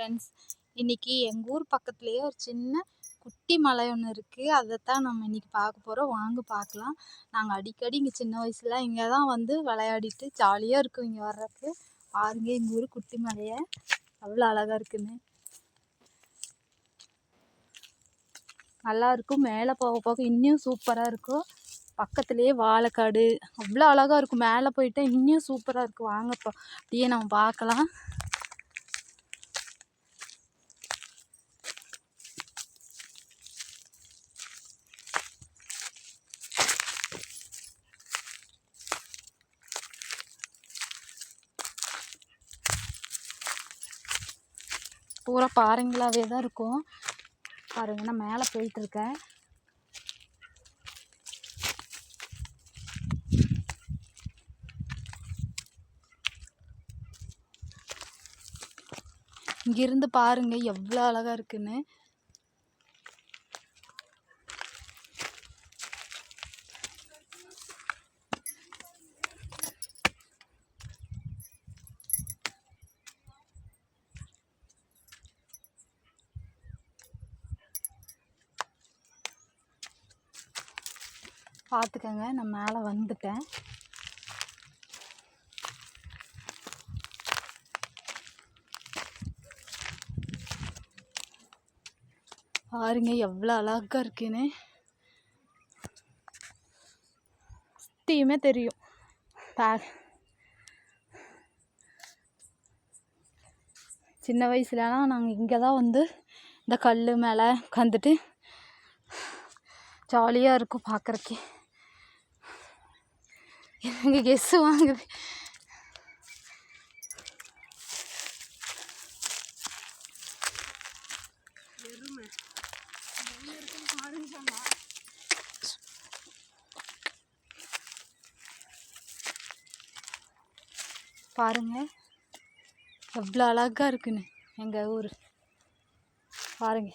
Friends இன்றைக்கி எங்கள் ஊர் பக்கத்துலேயே ஒரு சின்ன குட்டி மலை ஒன்று இருக்குது அதை தான் நம்ம இன்றைக்கி பார்க்க போகிறோம் வாங்க பார்க்கலாம். நாங்கள் அடிக்கடி இங்கே சின்ன வயசில் இங்கே தான் வந்து விளையாடிட்டு ஜாலியாக இருக்கும் இங்கே வர்றதுக்கு. பாருங்க எங்கள் ஊர் குட்டி மலையை. அவ்வளோ அழகாக இருக்குன்னு. நல்லா இருக்கும். மேலே போக போக இன்னும் சூப்பராக இருக்கும். பக்கத்துலேயே வாழைக்காடு. அவ்வளோ அழகாக இருக்கும். மேலே போயிட்டால் இன்னும் சூப்பராக இருக்கும். வாங்கப்போ அப்படியே நம்ம பார்க்கலாம். பூரா பாறைங்களாகவே தான் இருக்கும். பாருங்க நான் மேலே போயிட்டுருக்கேன். இங்கிருந்து பாருங்க எவ்வளோ அழகாக இருக்குன்னு. பார்த்துக்கங்க நான் மேலே வந்துட்டேன். பாருங்க எவ்வளோ அழகாக இருக்குன்னு. சுத்தியுமே தெரியும். சின்ன வயசுலலாம் நாங்கள் இங்கே தான் வந்து இந்த கல் மேலே உட்காந்துட்டு ஜாலியாக இருக்கும் பார்க்குறக்கே எனக்கு கெஸ்ஸு வாங்குது பாருங்க எவ்வளோ அழகாக இருக்குன்னு எங்கள் ஊர். பாருங்க.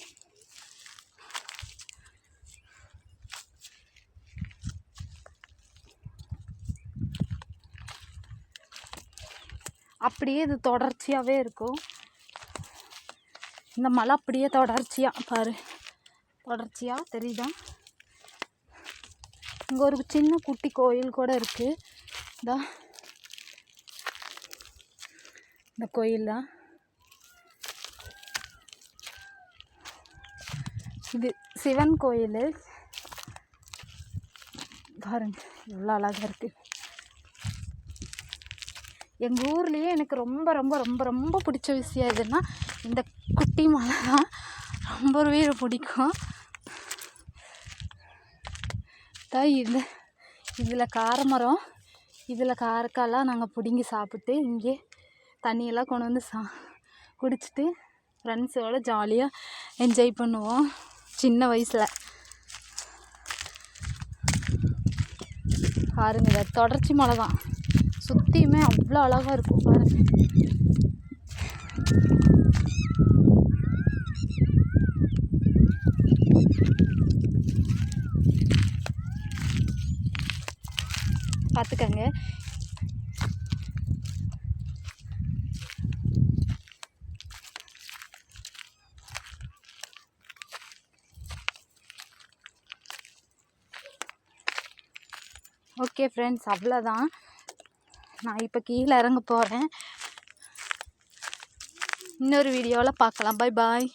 அப்படியே இது தொடர்ச்சியாகவே இருக்கும். இந்த மலை அப்படியே தொடர்ச்சியாக பாரு. தொடர்ச்சியாக தெரியுதா? இங்கே ஒரு சின்ன குட்டி கோயில் கூட இருக்குது இதா. இந்த கோயில் தான். இது சிவன் கோயில். பாருங்க எவ்வளோ அழகாக இருக்குது எங்கள் ஊர்லேயே எனக்கு ரொம்ப ரொம்ப ரொம்ப ரொம்ப பிடிச்ச விஷயம் எதுன்னா இந்த குட்டி மலை தான். ரொம்பவே பிடிக்கும். தான் இது. இதில் காரமரம் இதில் காரக்காயெல்லாம் நாங்கள் பிடுங்கி சாப்பிட்டு இங்கே தண்ணியெல்லாம் கொண்டு வந்து சா குடிச்சிட்டு ஃப்ரெண்ட்ஸோடு ஜாலியாக என்ஜாய் பண்ணுவோம் சின்ன வயசில். பாருங்க தொடர்ச்சி மலை தான். சுற்றியுமே அவ்வளோ அழகாக இருக்கும் பாருங்கள் பார்த்துக்கங்க ஓகே ஃப்ரெண்ட்ஸ் அவ்வளோதான். நான் இப்போ கீழே இறங்க போகிறேன் இன்னொரு வீடியோவில் பார்க்கலாம் பாய் பாய்